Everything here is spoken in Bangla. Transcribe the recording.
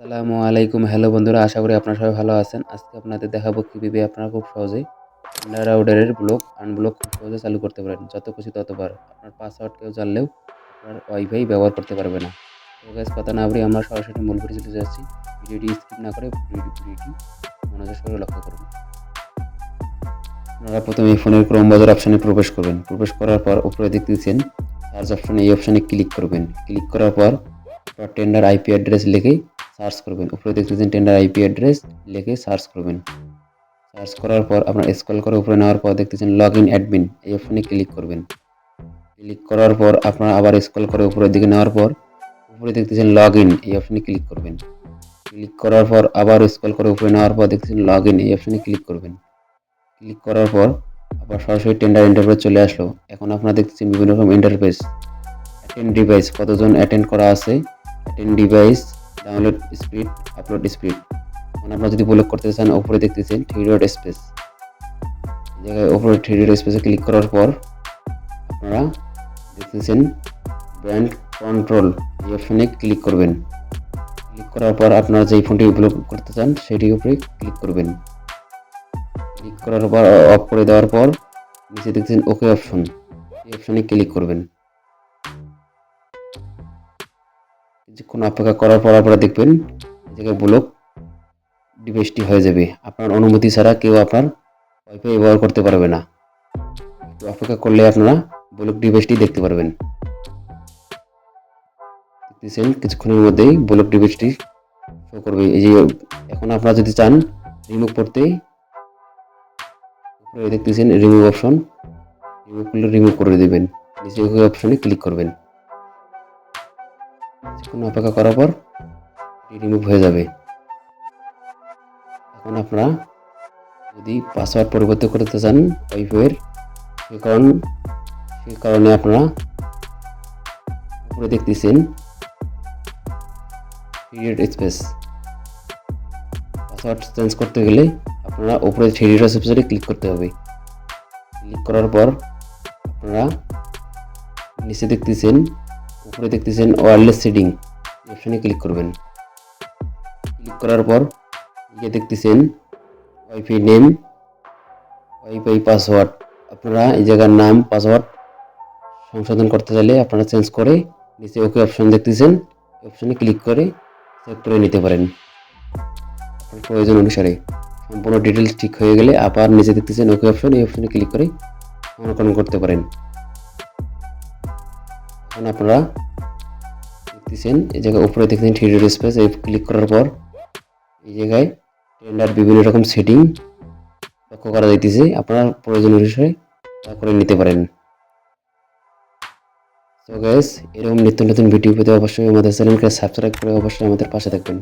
আসসালামু আলাইকুম। হ্যালো বন্ধুরা, আশা করি আপনারা সবাই ভালো আছেন। আজকে আপনাদের দেখাবো কীভাবে আপনারা খুব সহজেই রাউডারের ব্লক আনব্লক খুব সহজে চালু করতে পারেন। যত খুশি ততবার। আপনার পাসওয়ার্ড কেউ জানলেও আপনার ওয়াইফাই ব্যবহার করতে পারবে না। তো গ্যাস কথা না বলে আমরা সরাসরি মূল ভিডিও চলে যাচ্ছি। ভিডিওটি স্কিপ না করে ভিডিওটি মনোযোগ সহকারে লক্ষ্য করুন। আপনারা প্রথমে ফোনের ক্রোম বাজার অপশানে প্রবেশ করবেন। প্রবেশ করার পর উপরে দেখতেছেন সার্চ অপশানে এই অপশানে ক্লিক করবেন। ক্লিক করার পর টেন্ডার আইপি অ্যাড্রেস লিখে সার্চ করবেন। উপরে দেখতেছেন টেন্ডার আইপি অ্যাড্রেস লিখে সার্চ করবেন। সার্চ করার পর আপনার স্ক্রল করে উপরে নেওয়ার পর দেখতেছেন লগ ইন অ্যাডমিন এই অপশানে ক্লিক করবেন। ক্লিক করার পর আপনারা আবার স্ক্রল করে উপরের দিকে নেওয়ার পর উপরে দেখতেছেন লগ ইন এই অপশানে ক্লিক করবেন। ক্লিক করার পর আবার স্ক্রল করে উপরে নেওয়ার পর দেখতেছেন লগ ইন এই অপশানে ক্লিক করবেন। ক্লিক করার পর আবার সরাসরি টেন্ডার ইন্টারফেস চলে আসলো। এখন আপনারা দেখতেছেন বিভিন্ন রকম ইন্টারফেস অ্যাটেন্ড ডিভাইস কতজন অ্যাটেন্ড করা আছে? Attend device download speed upload speed মানে আপনারা যদি ব্লক করতে চান, উপরে দেখতেছেন থ্রি ডট স্পেস জায়গায় উপরে থ্রি ডট স্পেসে ক্লিক করার পর আপনারা দেখতেছেন ব্র্যান্ড কন্ট্রোল এই অপশানে ক্লিক করবেন। ক্লিক করার পর আপনারা যেই ফোনটি ব্লক করতে চান সেটির উপরে ক্লিক করবেন। ক্লিক করার পর অফ করে দেওয়ার পর নিচে দেখছেন ওকে অপশন এই অপশনে ক্লিক করবেন। কিছুক্ষণ অপেক্ষা করার পর আপনারা দেখবেন জায়গায় ব্লক ডিভাইসটি হয়ে যাবে। আপনার অনুমতি ছাড়া কেউ আপনার ওয়াইফাই ব্যবহার করতে পারবে না। অপেক্ষা করলে আপনারা ব্লক ডিভাইসটি দেখতে পারবেন। দেখতেছেন, কিছুক্ষণের মধ্যেই ব্লক ডিভাইসটি শো করবে। এই যে এখন আপনারা যদি চান রিমুভ করতে দেখতেছেন রিমুভ অপশন রিমুভ করলে রিমুভ করে দেবেন। নিচে অপশনে ক্লিক করবেন। কিছুক্ষণ অপেক্ষা করার পর রিমুভ হয়ে যাবে। এখন আপনারা যদি পাসওয়ার্ড পরিবর্তন করতে চান ওয়াইফাইয়ের সে কারণ সে কারণে আপনারা উপরে দেখতেছেন পিরিয়ড স্পেস পাসওয়ার্ড চেঞ্জ করতে গেলে আপনারা উপরে থ্রি ডট স্পেসে ক্লিক করতে হবে। ক্লিক করার পর আপনারা নিচে দেখতেছেন উপরে দেখতেছেন ওয়্যারলেস সেটিং অপশানে ক্লিক করবেন। ক্লিক করার পর গিয়ে দেখতেছেন ওয়াইফাই নেম ওয়াইফাই পাসওয়ার্ড আপনারা এই জায়গার নাম পাসওয়ার্ড সংশোধন করতে চাইলে আপনারা চেঞ্জ করে নিচে ওকে অপশন দেখতেছেন। অপশানে ক্লিক করে সেভ করে নিতে পারেন। প্রয়োজন অনুসারে সম্পূর্ণ ডিটেলস ঠিক হয়ে গেলে আবার নিচে দেখতেছেন ওকে অপশন এই অপশানে ক্লিক করে অনুকরণ করতে পারেন। এখন আপনারা দেখতেছেন, এই জায়গায় উপরে দেখতেছেন থ্রি ডট স্পেস এই ক্লিক করার পর এই জায়গায় টেন্ডার বিভিন্ন রকম সেটিং লক্ষ্য করা যাইতেছে। আপনার প্রয়োজন অনুসারে তা করে নিতে পারেন। তো গ্যাস এরকম নিত্য নতুন ভিডিও পেতে অবশ্যই আমাদের চ্যানেলকে সাবস্ক্রাইব করে অবশ্যই আমাদের পাশে থাকবেন।